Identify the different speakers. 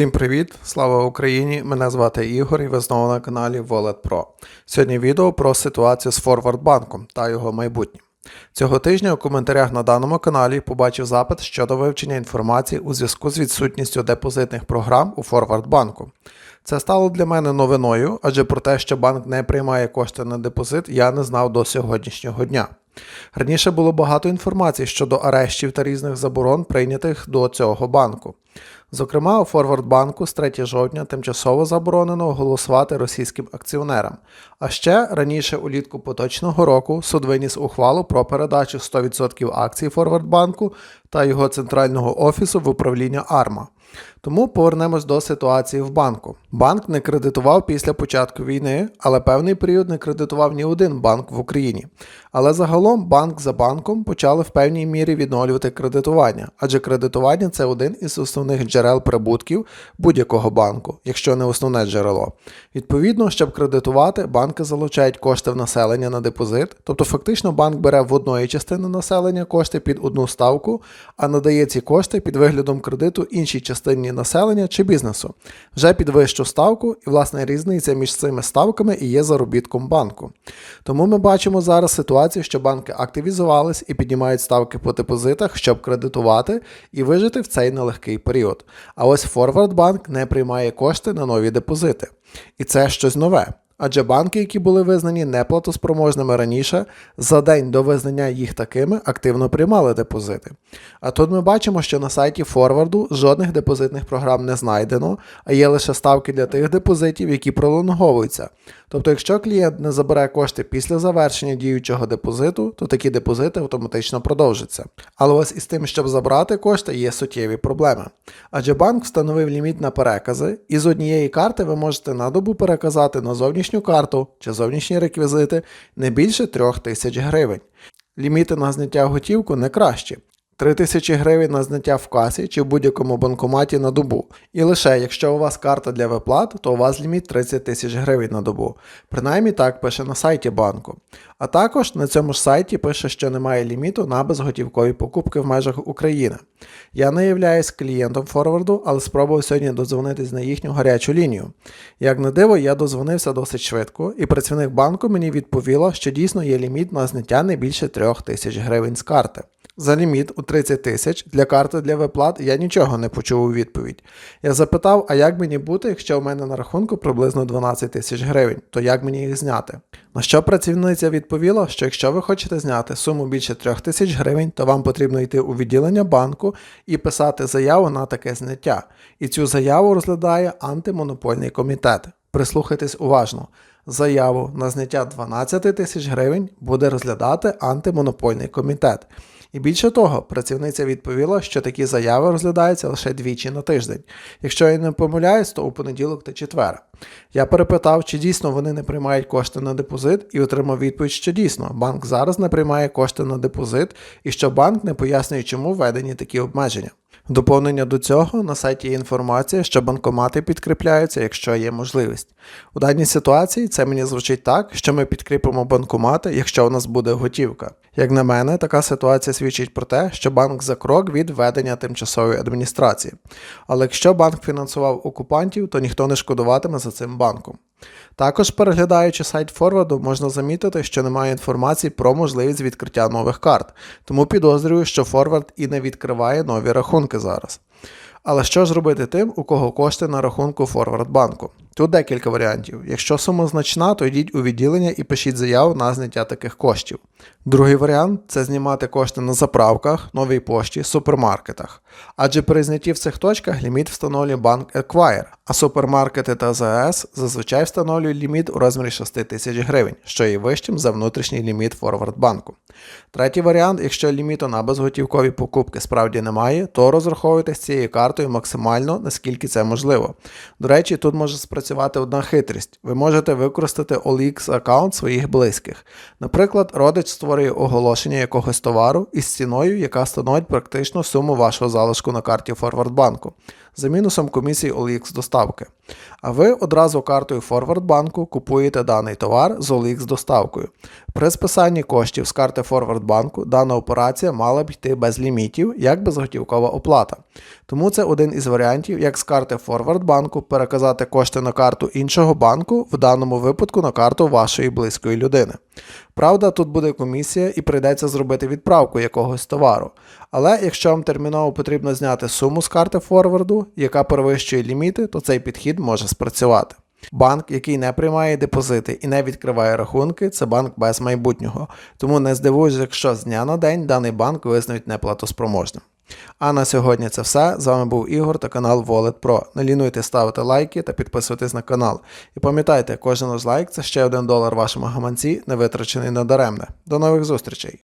Speaker 1: Всім привіт! Слава Україні! Мене звати Ігор і ви знову на каналі Wallet Pro. Сьогодні відео про ситуацію з Форвардбанком та його майбутнє. Цього тижня у коментарях на даному каналі побачив запит щодо вивчення інформації у зв'язку з відсутністю депозитних програм у Форвардбанку. Це стало для мене новиною, адже про те, що банк не приймає кошти на депозит, я не знав до сьогоднішнього дня. Раніше було багато інформації щодо арештів та різних заборон, прийнятих до цього банку. Зокрема, у Форвардбанку з 3 жовтня тимчасово заборонено голосувати російським акціонерам. А ще раніше улітку поточного року суд виніс ухвалу про передачу 100% акцій Форвардбанку та його центрального офісу в управління Арма. Тому повернемось до ситуації в банку. Банк не кредитував після початку війни, але певний період не кредитував ні один банк в Україні. Але загалом банк за банком почали в певній мірі відновлювати кредитування, адже кредитування це один із основних джерел прибутків будь-якого банку, якщо не основне джерело. Відповідно, щоб кредитувати, банки залучають кошти в населення на депозит, тобто фактично банк бере в одної частини населення кошти під одну ставку, а надає ці кошти під виглядом кредиту іншій частині населення чи бізнесу, вже підвищу ставку, і власне різниця між цими ставками і є заробітком банку. Тому ми бачимо зараз ситуацію, що банки активізувались і піднімають ставки по депозитах, щоб кредитувати і вижити в цей нелегкий період. А ось Форвардбанк не приймає кошти на нові депозити. І це щось нове. Адже банки, які були визнані неплатоспроможними раніше, за день до визнання їх такими активно приймали депозити. А тут ми бачимо, що на сайті Форварду жодних депозитних програм не знайдено, а є лише ставки для тих депозитів, які пролонговуються. Тобто, якщо клієнт не забере кошти після завершення діючого депозиту, то такі депозити автоматично продовжаться. Але ось із тим, щоб забрати кошти, є суттєві проблеми. Адже банк встановив ліміт на перекази, і з однієї карти ви можете на добу переказати на зовнішню карту чи зовнішні реквізити не більше 3000 гривень. Ліміти на зняття готівку не кращі. 3 тисячі гривень на зняття в касі чи в будь-якому банкоматі на добу. І лише якщо у вас карта для виплат, то у вас ліміт 30 тисяч гривень на добу. Принаймні так пише на сайті банку. А також на цьому ж сайті пише, що немає ліміту на безготівкові покупки в межах України. Я не являюсь клієнтом форварду, але спробував сьогодні додзвонитись на їхню гарячу лінію. Як на диво, я дозвонився досить швидко, і працівник банку мені відповіла, що дійсно є ліміт на зняття не більше 3 тисяч гривень з карти. За ліміт у 30 тисяч для карти для виплат я нічого не почув у відповідь. Я запитав, а як мені бути, якщо у мене на рахунку приблизно 12 тисяч гривень, то як мені їх зняти? На що працівниця відповіла, що якщо ви хочете зняти суму більше 3 тисяч гривень, то вам потрібно йти у відділення банку і писати заяву на таке зняття. І цю заяву розглядає антимонопольний комітет. Прислухайтесь уважно. Заяву на зняття 12 тисяч гривень буде розглядати антимонопольний комітет. І більше того, працівниця відповіла, що такі заяви розглядаються лише двічі на тиждень. Якщо я не помиляюсь, то у понеділок та четвер. Я перепитав, чи дійсно вони не приймають кошти на депозит, і отримав відповідь, що дійсно банк зараз не приймає кошти на депозит, і що банк не пояснює, чому введені такі обмеження. Доповнення до цього на сайті є інформація, що банкомати підкріпляються, якщо є можливість. У даній ситуації це мені звучить так, що ми підкріпимо банкомати, якщо у нас буде готівка. Як на мене, така ситуація свідчить про те, що банк за крок від введення тимчасової адміністрації. Але якщо банк фінансував окупантів, то ніхто не шкодуватиме за цим банком. Також, переглядаючи сайт Форварду, можна замітити, що немає інформації про можливість відкриття нових карт, тому підозрюю, що Форвард і не відкриває нові рахунки зараз. Але що ж робити тим, у кого кошти на рахунку Форвардбанку? Тут декілька варіантів. Якщо сума значна, то йдіть у відділення і пишіть заяву на зняття таких коштів. Другий варіант це знімати кошти на заправках, новій пошті, супермаркетах. Адже при знятті в цих точках ліміт встановлює банк Acquire, а супермаркети та ЗАЕС зазвичай встановлюють ліміт у розмірі 6 тисяч гривень, що є вищим за внутрішній ліміт Форвардбанку. Третій варіант, якщо ліміту на безготівкові покупки справді немає, то розраховуйте з цією картою максимально, наскільки це можливо. До речі, тут може спрацювати одна хитрість. Ви можете використати OLX аккаунт своїх близьких. Наприклад, родич створює оголошення якогось товару із ціною, яка становить практично суму вашого залишку на карті Форвардбанку за мінусом комісії OLX доставки. А ви одразу картою Форвардбанку купуєте даний товар з OLX доставкою. При списанні коштів з карти Форвард банку дана операція мала б йти без лімітів, як безготівкова оплата. Тому це один із варіантів, як з карти Форвард банку переказати кошти на карту іншого банку, в даному випадку на карту вашої близької людини. Правда, тут буде комісія і прийдеться зробити відправку якогось товару. Але якщо вам терміново потрібно зняти суму з карти форварду, яка перевищує ліміти, то цей підхід може спрацювати. Банк, який не приймає депозити і не відкриває рахунки, це банк без майбутнього. Тому не здивуюсь, якщо з дня на день даний банк визнають неплатоспроможним. А на сьогодні це все. З вами був Ігор та канал Wallet Pro. Не лінуйте ставити лайки та підписуватись на канал. І пам'ятайте, кожен ваш лайк це ще один долар вашому гаманці, не витрачений на даремне. До нових зустрічей!